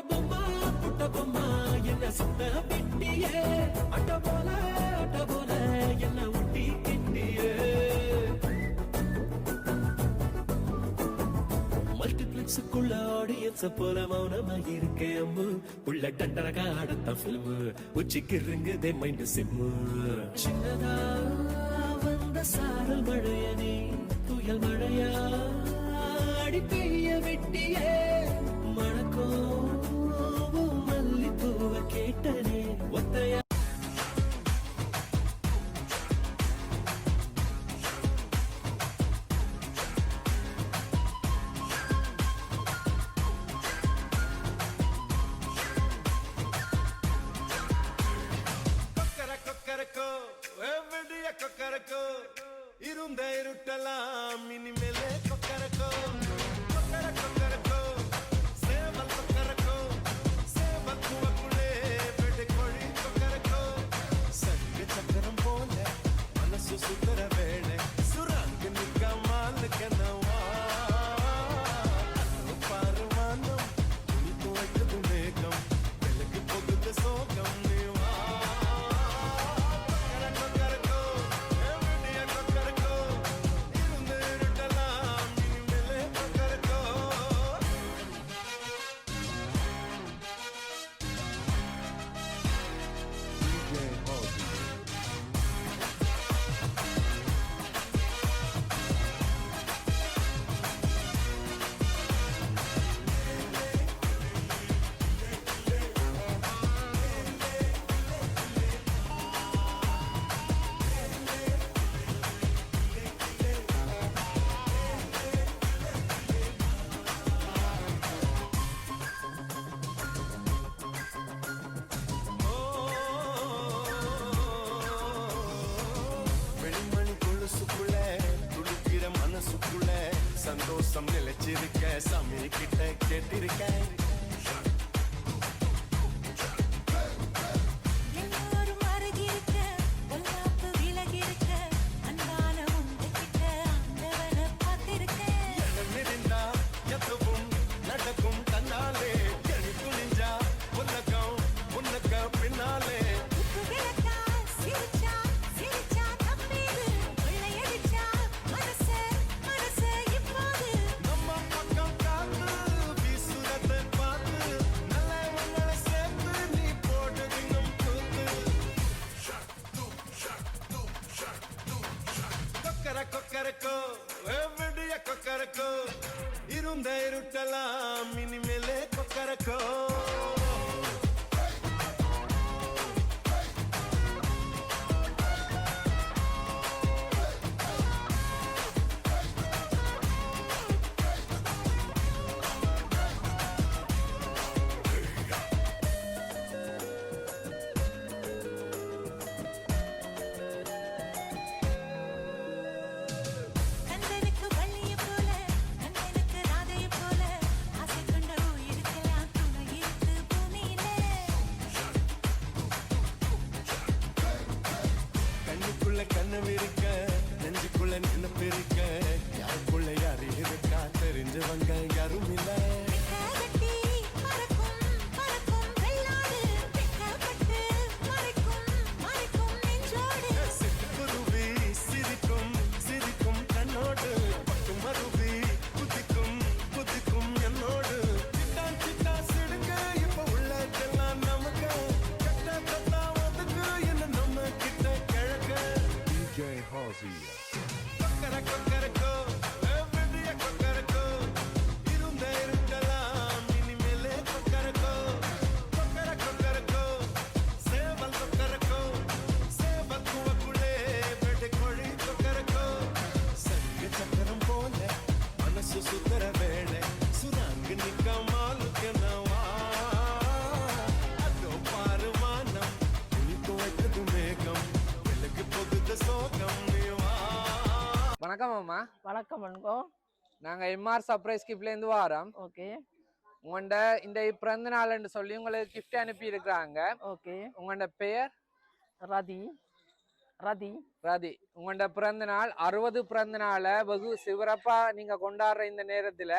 புட்ட பொம்மா புட்ட பொம்மா என்ன சுத்த பிட்டியே? அட்ட போல அட்ட போல என்ன ஒட்டி கிட்டியே மல்டிப்ளெக்ஸுக்குள்ள ஆடியன்ஸ் போல மௌனமா இருக்கே அம்மு. உள்ள டண்டரக ஆடத்த ஃபில்மு உச்சிக்கு இருங்குதே மைண்ட் சிம்மு சின்னதா வந்த சாரல் துயல் மழையா அடி பெய்ய வெட்டியே. சந்தோஷம் நிலைச்சிருக்க சாமி கிட்ட கேட்டிருக்கேன் கண்ணுக்குள்ள இருக்க நெஞ்சுக்குள்ள நினைப்பிருக்க யாருக்குள்ள யாரு இருக்கா தெரிஞ்சவங்க யாரும் இல்லை. வணக்கம் அம்மா. வணக்கம் அன்போ. நாங்க எம்ஆர் சர்ப்ரைஸ் கிஃப்ட்ல இருந்து வாரோம். ஓகே. உங்கள்ட இந்த பிறந்த நாள்னு சொல்லி உங்களுக்கு gift அனுப்பி இருக்கிறாங்க ஓகே. உங்களோட பெயர்? ரதி. ரதி. ரதி. உங்களோட பிறந்த நாள் அறுபது பிறந்த நாளை வெகு சிறப்பா நீங்க கொண்டாடுற இந்த நேரத்துல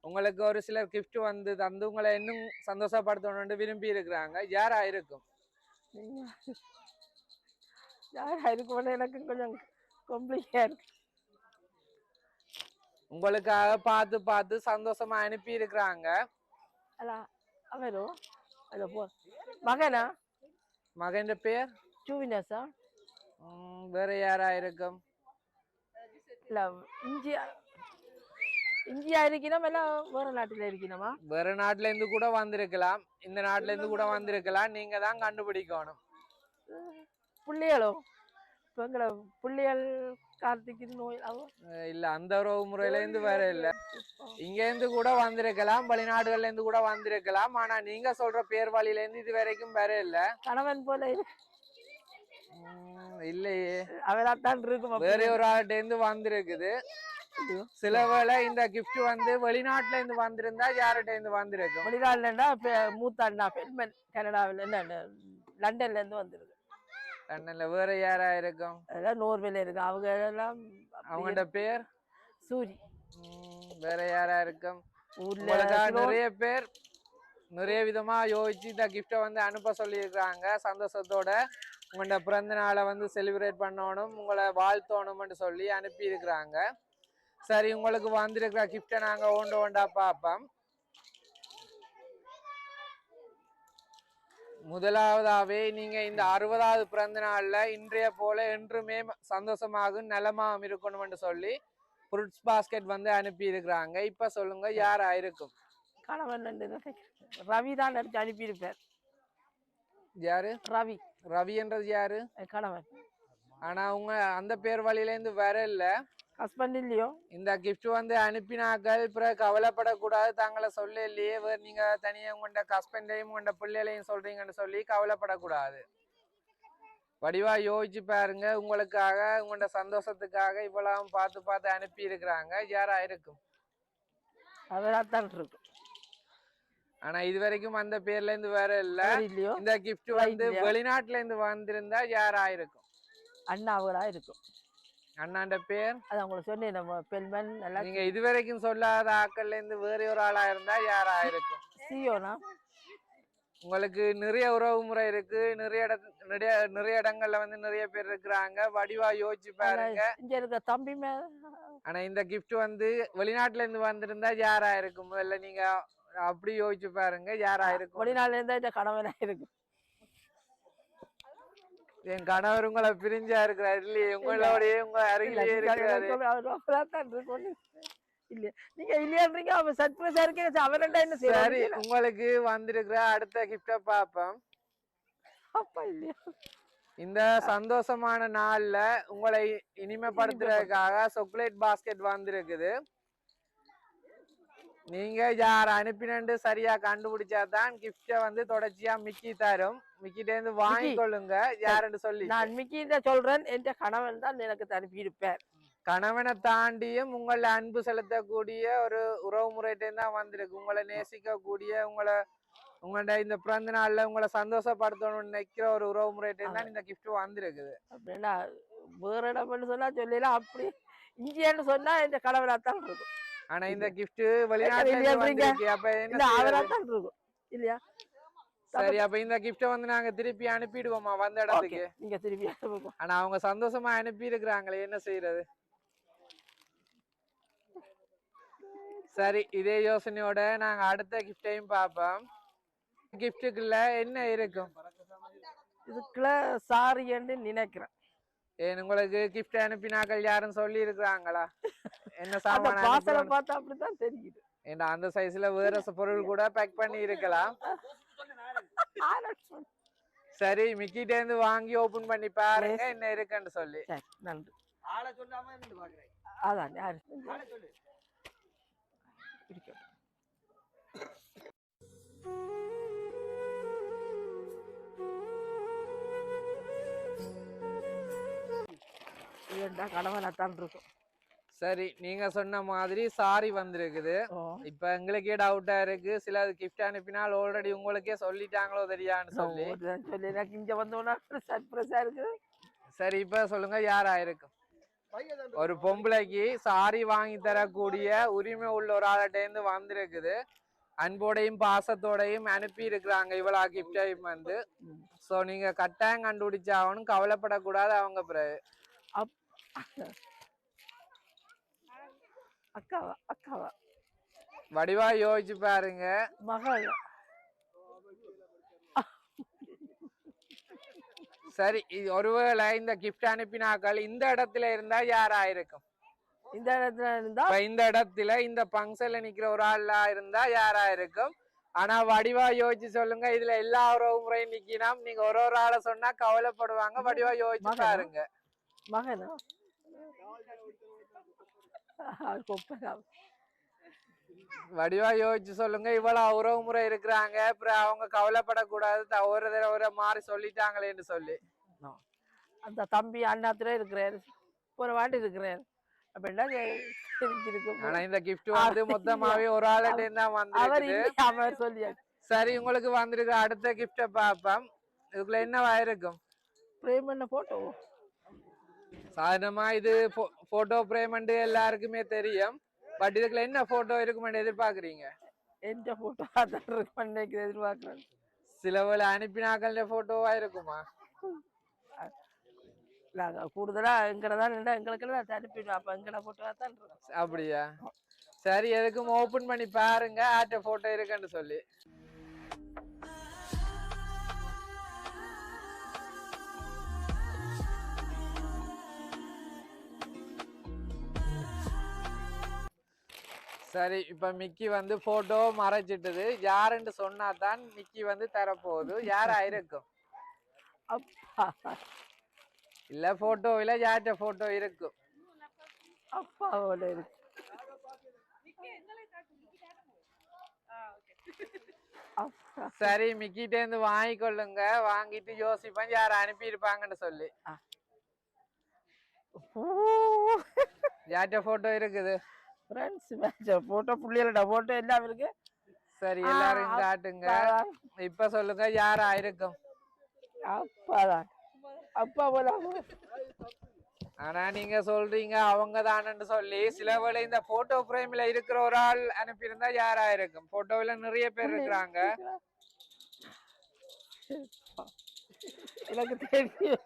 உங்களுக்கு ஒரு சிலர் gift வந்து தந்து உங்களை இன்னும் சந்தோஷப்படுத்தணும்னு விரும்பி இருக்கிறாங்க யாரா இருக்கும் யாரா இருக்கும் எனக்கு கொஞ்சம் கொம்ப்ளிகா இருக்கு உங்களுக்காக பார்த்து பார்த்து சந்தோஷமா அனுப்பி இருக்கிறாங்க மகனா? மகன் பேர்? ஜூவினஸா வேற யாரா இருக்கும்? இல்ல இந்தியா இந்தியா இருக்கணும் வேற நாட்டுல இருக்கணுமா வேற நாட்டுல இருந்து கூட வந்திருக்கலாம். இந்த நாட்டுல இருந்து கூட வந்திருக்கலாம். நீங்க தான் கண்டுபிடிக்கணும். பிள்ளைகளோ? இப்போ எங்களை புள்ளிகள் கார்த்திக்கு நோய் இல்ல அந்த உறவு முறையில இருந்து வேற இல்ல. இங்க இருந்து கூட வந்திருக்கலாம் வெளிநாடுகள்ல இருந்து கூட வந்திருக்கலாம் ஆனா நீங்க சொல்ற பேர் வழியில இருந்து இது வரைக்கும் வேற இல்ல. கணவன் போல இல்லையே. அவராத்தான் இருக்கும். வேற ஒரு ஆள்கிட்ட இருந்து வந்திருக்குது. சில வேளை இந்த gift வந்து வெளிநாட்டுல இருந்து வந்திருந்தா யார்கிட்ட இருந்து வந்திருக்கும்? வெளிநாடுலண்டா இப்ப மூத்த அண்ணா பெண்மன் கனடாவில் லண்டன்ல இருந்து வந்திருக்கு. லண்டன்ல வேற யாரா இருக்கும்? அதெல்லாம் நோர்வேல இருக்கு அவங்க எல்லாம் அப்படியே அவங்கள்ட்ட பேர்? சூரி. வேற யாரா இருக்கும்? ஊர்ல நிறைய பேர்? நிறைய விதமா யோசிச்சு இந்த கிஃப்டை வந்து அனுப்ப சொல்லியிருக்காங்க. சந்தோஷத்தோட உங்களோட பிறந்த நாளை வந்து செலிப்ரேட் பண்ணணும் உங்களை வாழ்த்தணும்னு சொல்லி அனுப்பி இருக்கிறாங்க சரி உங்களுக்கு வந்திருக்கிற கிஃப்டை நாங்க ஒன்று ஒன்றா பார்ப்போம். முதலாவதாவே நீங்க இந்த அறுபதாவது பிறந்த நாள்ல இன்றைய போல என்றுமே சந்தோஷமாகவும் நலமாகவும் இருக்கணும்னு சொல்லி ஃப்ரூட்ஸ் பாஸ்கெட் வந்து அனுப்பி இருக்கிறாங்க இப்ப சொல்லுங்க யாரா இருக்கும் கணவன். ரவி தான் அடிச்சு அனுப்பியிருப்பார். யாரு? ரவி. ரவின்றது யாரு? கணவன். ஆனா அவங்க அந்த பேர் வழியில இருந்து வர இல்ல ஹஸ்பண்ட் இல்லையோ? இந்த gift வந்து அனுப்பினாக்கள் பிறகு கவலைப்படக்கூடாது. தாங்களை சொல்ல இல்லையே நீங்க தனியா உங்கள்ட ஹஸ்பண்டையும் உங்கள்ட பிள்ளைகளையும் சொல்றீங்கன்னு சொல்லி கவலைப்படக்கூடாது. வடிவா யோசிச்சு பாருங்க. உங்களுக்காக உங்களோட சந்தோஷத்துக்காக இவ்வளவு பார்த்து பார்த்து அனுப்பி இருக்கிறாங்க யாரா இருக்கும்? அவராத்தான் இருக்கும். ஆனா இது வரைக்கும் அந்த பேர்ல இருந்து வேற இல்ல இந்த gift வந்து? வெளிநாட்டுல இருந்து வந்திருந்தா யாரா இருக்கும்? அண்ணா இருக்கும். அண்ணாண்ட பேர்? அது அவங்களுக்கு சொன்னேன் நம்ம பெண்மன் நல்லா நீங்க இதுவரைக்கும் சொல்லாத ஆக்கள்ல இருந்து வேற ஒரு ஆளா இருந்தா யாரா இருக்கும் சியோனா? உங்களுக்கு நிறைய உறவு முறை இருக்கு நிறைய நிறைய நிறைய இடங்கள்ல வந்து நிறைய பேர் இருக்கிறாங்க. வடிவா யோசிச்சு பாருங்க. இங்க இருக்க தம்பி ஆனா இந்த gift வந்து வெளிநாட்டுல இருந்து வந்திருந்தா யாரா இருக்கும் முதல்ல நீங்க அப்படி யோசிச்சு பாருங்க யாரா இருக்கும் வெளிநாட்டுல இருந்தா கணவனா இருக்கும் என் கணவர் உங்களை பிரிஞ்சா இருக்கிறார். இல்லையே உங்களோடய உங்க நீங்க இருக்கிறாரு. அவர் அவராத்தான் இருக்கும் இல்ல நீங்க இல்லையான்றீங்க அவன் சர்ப்ரைஸா இருக்கீங்க என்ன சரி உங்களுக்கு வந்திருக்கிற அடுத்த கிஃப்ட பாப்போம். அப்பா இல்லையா? இந்த சந்தோஷமான நாள்ல உங்களை இனிமைப்படுத்துறதுக்காக சாக்லேட் பாஸ்கெட் வந்திருக்குது. நீங்க யார் அனுப்பினு சரியா கண்டுபிடிச்சா தான் கிஃப்ட வந்து தொடர்ச்சியா மிக்கி தரும். மிக்கிட்ட இருந்து வாங்கிக்கொள்ளுங்க. யாருன்னு சொல்லி நான் மிக்கிட்ட சொல்றேன் என் கணவன் தான் எனக்கு அனுப்பி இருப்பார் கணவனை தாண்டியும் உங்களை அன்பு செலுத்தக்கூடிய ஒரு உறவு முறையிட்ட தான் வந்திருக்கு. உங்களை நேசிக்கக்கூடிய உங்களை உங்களோட இந்த பிறந்த நாள்ல உங்களை சந்தோஷப்படுத்தணும்னு நினைக்கிற ஒரு உறவு முறையிட்ட தான் இந்த gift வந்திருக்குது. அப்படின்னா வேற இடம்னு சொன்னா சொல்லலாம் அப்படி இங்கேன்னு சொன்னா என் கணவனாத்தான் இருக்கும். ஆனா இந்த gift வெளிநாட்டுல அப்ப என்ன இருக்கும் இல்லையா? சரி அப்ப இந்த gift வந்து நாங்க திருப்பி அனுப்பிடுவோமா வந்த இடத்துக்கு. நீங்க திருப்பி. ஆனா அவங்க சந்தோஷமா அனுப்பி இருக்கிறாங்களே என்ன செய்யறது? சரி இதே யோசனையோட நாங்க அடுத்த கிஃப்டையும் பார்ப்போம். கிஃப்ட்டுக்குள்ள என்ன இருக்கும்? இதுக்குள்ள சாரின்னு நினைக்கிறேன். ஏன் உங்களுக்கு கிஃப்ட் அனுப்பினாக்கள் யாரும் சொல்லி இருக்கிறாங்களா என்ன சாமான பாசலை? பார்த்தா அப்படித்தான் தெரியுது. ஏன்னா அந்த சைஸ்ல வேற பொருள் கூட பேக் பண்ணி இருக்கலாம் சரி மிக்கிட்ட இருந்து வாங்கி ஓபன் பண்ணி பாருங்க என்ன இருக்குன்னு சொல்லி. சரி நன்றி. அதான் யாரு? இருக்கட்டும். இதுண்டா கணவனாத்தான் இருக்கும். சரி நீங்க சொன்ன மாதிரி சாரி வந்திருக்குது. இப்ப எங்களுக்கே டவுட்டா இருக்கு? சில கிஃப்ட் அனுப்பினால் ஆல்ரெடி உங்களுக்கே சொல்லிட்டாங்களோ தெரியான்னு சொல்லி. எனக்கு இங்க வந்தோன்னா சர்ப்ரைஸா இருக்கு சரி இப்ப சொல்லுங்க யாரா இருக்கும் ஒரு பொம்பளைக்கு சாரி வாங்கி தரக்கூடிய உரிமை உள்ள ஒரு ஆள்கிட்ட இருந்து வந்திருக்குது. அன்போடையும் பாசத்தோடையும் அனுப்பி இருக்கிறாங்க இவ்வளோ கிஃப்டையும் வந்து. ஸோ நீங்க கட்டாயம் கண்டுபிடிச்சாகணும் கவலைப்படக்கூடாது அவங்க பிறகு. அக்காவா வடிவா யோசிச்சு பாருங்க. மகள். சரி இது ஒருவேளை இந்த கிஃப்ட் அனுப்பினாக்கள் இந்த இடத்துல இருந்தா யாரா இருக்கும்? இந்த இடத்துல இருந்தா இந்த இடத்துல இந்த பங்கன்ல நிக்கிற ஒரு ஆளா இருந்தா யாரா இருக்கும்? ஆனா வடிவா யோசிச்சு சொல்லுங்க இதுல எல்லா உறவு முறையும் நிக்கினாம். நீங்க ஒரு ஒரு ஆளை சொன்னா கவலைப்படுவாங்க. வடிவா யோசிச்சு? பாருங்க. மகனா? கொப்பனா வடிவா யோசிச்சு சொல்லுங்க. இவ்வளவு உறவு முறை இருக்கிறாங்க. அப்புறம் அவங்க கவலைப்படக்கூடாது. ஒரு ஒரு மாதிரி சொல்லிட்டாங்களேன்னு சொல்லி. அந்த தம்பி அண்ணாத்துல இருக்கிறார். ஒரு வாட்டி இருக்கிறார். அப்படின்னா ஆனா இந்த gift வந்து மொத்தமாவே ஒரு ஆளுகிட்ட தான் வந்து அவர் சொல்லியாச்சு சரி உங்களுக்கு வந்திருக்க. அடுத்த கிஃப்ட பாப்போம் இதுக்குள்ள என்னவா இருக்கும் பிரேம் பண்ண போட்டோ சாதாரணமா இது போட்டோ பிரேமெண்ட் எல்லாருக்குமே தெரியும். பட் இதுக்குள்ள என்ன போட்டோ இருக்குமென்னு எதிர்பார்க்கறீங்க? எந்த போட்டோ அதான் இருக்கு பண்ணிக்கு எதிர்பார்க்குறேன் சில வேளை அனுப்பினாக்கள் போட்டோவா இருக்குமா? நாங்கள் கூடுதலாக எங்களை தான் நின்றா எங்களுக்கு தான் அனுப்பிடுவோம் அப்போ எங்களை போட்டோ தான் இருக்கோம். அப்படியா? சரி எதுக்கும் ஓபன் பண்ணி பாருங்க. ஆட்ட போட்டோ இருக்குன்னு சொல்லி. சரி இப்ப மிக்கி வந்து போட்டோ மறைச்சிட்டது யாருன்னு சொன்னா தான் மிக்கி வந்து தரப்போகுது. யாரா இருக்கும் இல்ல போட்டோவில யார்கிட்ட போட்டோ இருக்கும்? அப்பாவோட இருக்கு. சரி மிக்கிட்ட இருந்து வாங்கிக்கொள்ளுங்க. வாங்கிட்டு யோசிப்பேன் யார் அனுப்பியிருப்பாங்கன்னு சொல்லி. யார்கிட்ட போட்டோ இருக்குது? ஃப்ரெண்ட்ஸ் மேட்ச் போட்டோ புள்ளியலடா போட்டோ எல்லாம் இருக்கு சரி எல்லாரும் காட்டுங்க. இப்ப சொல்லுங்க யாரா இருக்கும் அப்பாதான் அப்பா போல ஆனா நீங்க சொல்றீங்க அவங்க தானன்னு சொல்லி. சில வேளை இந்த போட்டோ பிரேம்ல இருக்கிற ஒரு ஆள் அனுப்பியிருந்தா யாரா இருக்கும் போட்டோவில் நிறைய பேர் இருக்கிறாங்க. எனக்கு தெரியும்.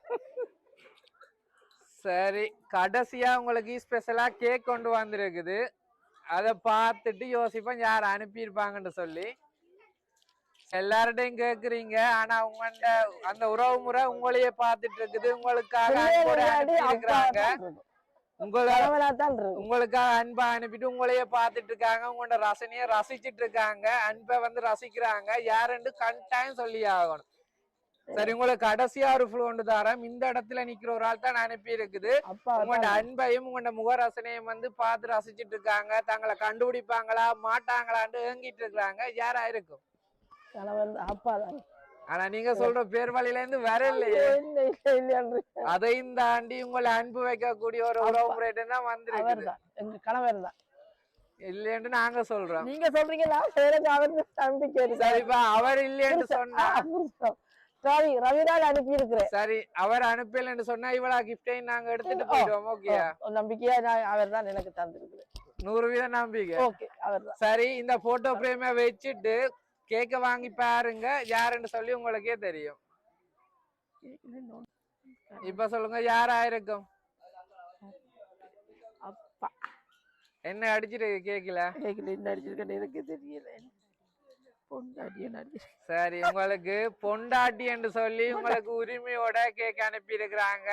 சரி கடைசியா உங்களுக்கு ஸ்பெஷலா கேக் கொண்டு வந்திருக்குது. அதை பார்த்துட்டு யோசிப்பேன் யார் அனுப்பியிருப்பாங்கன்னு சொல்லி. எல்லார்டையும் கேக்குறீங்க ஆனா உங்கள்ட அந்த உறவு முறை உங்களையே பார்த்துட்டு இருக்குது. உங்களுக்காக அனுப்பியிருக்கிறாங்க உங்களுக்காக அன்பா அனுப்பிட்டு உங்களையே பார்த்துட்டு இருக்காங்க. உங்களோட ரசனையை ரசிச்சிட்டு இருக்காங்க. அன்பை வந்து ரசிக்கிறாங்க. யாருன்னு கண்டாயம் சொல்லி ஆகணும். சரி உங்களுக்கு கடைசியா ஒரு ஃபுல் கொண்டு தரேன். இந்த இடத்துல நிக்கிற ஒரு ஆள் தான் அனுப்பி இருக்குது. உங்களோட அன்பையும் உங்களோட முக ரசனையும் வந்து பார்த்து ரசிச்சிட்டு இருக்காங்க. தங்களை கண்டுபிடிப்பாங்களா மாட்டாங்களான்னு ஏங்கிட்டு இருக்காங்க யாரா இருக்கும்? அப்பா தான். ஆனா நீங்க சொல்ற பேர் வழியில இருந்து வரலையே இல்லை இல்லை இல்லையான்று அதையும் தாண்டி உங்களை அன்பு வைக்கக்கூடிய ஒரு உறவு தான் தான் எங்க கணவர் தான். இல்லைன்னு நாங்க சொல்றோம். நீங்க சொல்றீங்களா அவர் நம்பிக்கை அவர் இல்லைன்னு சொன்னா. சாரி ரவிராஜ் அனுப்பி இருக்கிறேன் சரி அவர் அனுப்பலன்னு சொன்னா இவ்வளவு கிஃப்டையும் நாங்க எடுத்துட்டு போயிடுவோம் ஓகேயா நம்பிக்கையா நான் அவர் தான் எனக்கு தந்திருக்கிறேன். நூறு வீதம் நம்பிக்கை. ஓகே அவர் சரி இந்த போட்டோ பிரேம வச்சுட்டு கேக்க வாங்கி பாருங்க யாருன்னு சொல்லி உங்களுக்கே தெரியும். இப்ப சொல்லுங்க யாரா இருக்கும் அப்பா. என்ன அடிச்சிட்டு கேக்கல கேட்கல என்ன அடிச்சிருக்கேன்னு எனக்கு தெரியல. சரி உங்களுக்கு பொண்டாட்டி என்று சொல்லி உங்களுக்கு உரிமையோட கேக் அனுப்பி இருக்கிறாங்க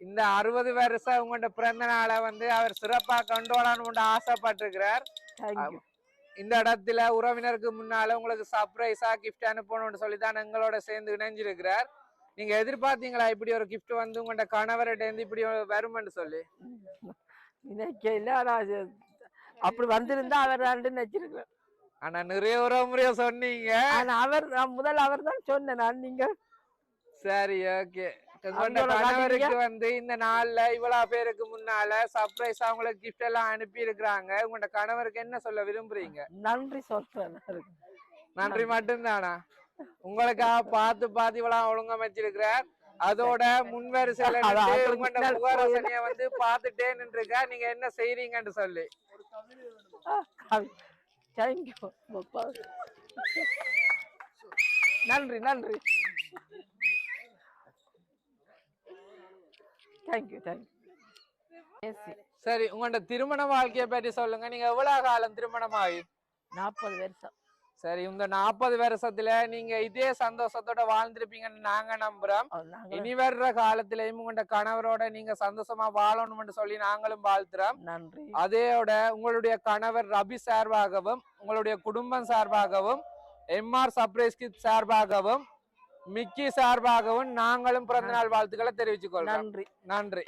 இந்த அறுபது வருஷம் உங்களோட பிறந்த நாளை வந்து அவர் சிறப்பா கொண்டாடணும்னு ஆசைப்பட்டிருக்கிறார். இந்த இடத்துல உறவினருக்கு முன்னால உங்களுக்கு சர்ப்ரைஸா கிஃப்ட் அனுப்பணும்னு சொல்லி தான் எங்களோட சேர்ந்து இணைஞ்சிருக்கிறார். நீங்க எதிர்பார்த்தீங்களா இப்படி ஒரு gift வந்து உங்களோட கணவர்கிட்ட இருந்து இப்படி வருமென்னு சொல்லி? அப்படி வந்திருந்தா அவர் தான் நினைச்சிருக்கிறேன் ஆனா நிறைய முறைய சொன்னீங்க. அவர் நான் முதல்ல அவர் தான் சொன்னேன் நான் நீங்க. சரி ஓகே. கணவருக்கு வந்து இந்த நாள்ல இவ்வளவு பேருக்கு முன்னால சர்ப்ரைஸா உங்களுக்கு gift எல்லாம் அனுப்பி இருக்கிறாங்க உங்களோட கணவருக்கு என்ன சொல்ல விரும்புறீங்க? நன்றி சொல்றேன். நன்றி மட்டும்தானா? உங்களுக்காக பார்த்து பார்த்து இவ்வளவு ஒழுங்கமைச்சிருக்கிறார் அதோட முன்வரிசையில நின்று உங்களோட வந்து பார்த்துட்டே நின்றுருக்கா. நீங்க என்ன செய்றீங்கன்னு சொல்லி. Thank you. நன்றி நன்றி. Thank you thank you. சரி உங்களோட திருமண வாழ்க்கைய பற்றி சொல்லுங்க. நீங்க எவ்வளவு காலம் திருமணமாகி நாற்பது வருஷம். சரி இந்த நாற்பது வருஷத்துல நீங்க இதே சந்தோஷத்தோட வாழ்ந்திருப்பீங்கன்னு நாங்க நம்புறோம். இனி வர்ற காலத்திலயும் உங்களோட கணவரோட நீங்க சந்தோஷமா வாழணும்னு சொல்லி நாங்களும் வாழ்த்துறோம். நன்றி. அதேயோட உங்களுடைய கணவர் ரபி சார்பாகவும் உங்களுடைய குடும்பம் சார்பாகவும் எம்ஆர் சர்ப்ரைஸ் கிட் சார்பாகவும் மிக்கி சார்பாகவும் நாங்களும் பிறந்தநாள் வாழ்த்துக்களை தெரிவிச்சுக் கொள்றோம் நன்றி. நன்றி.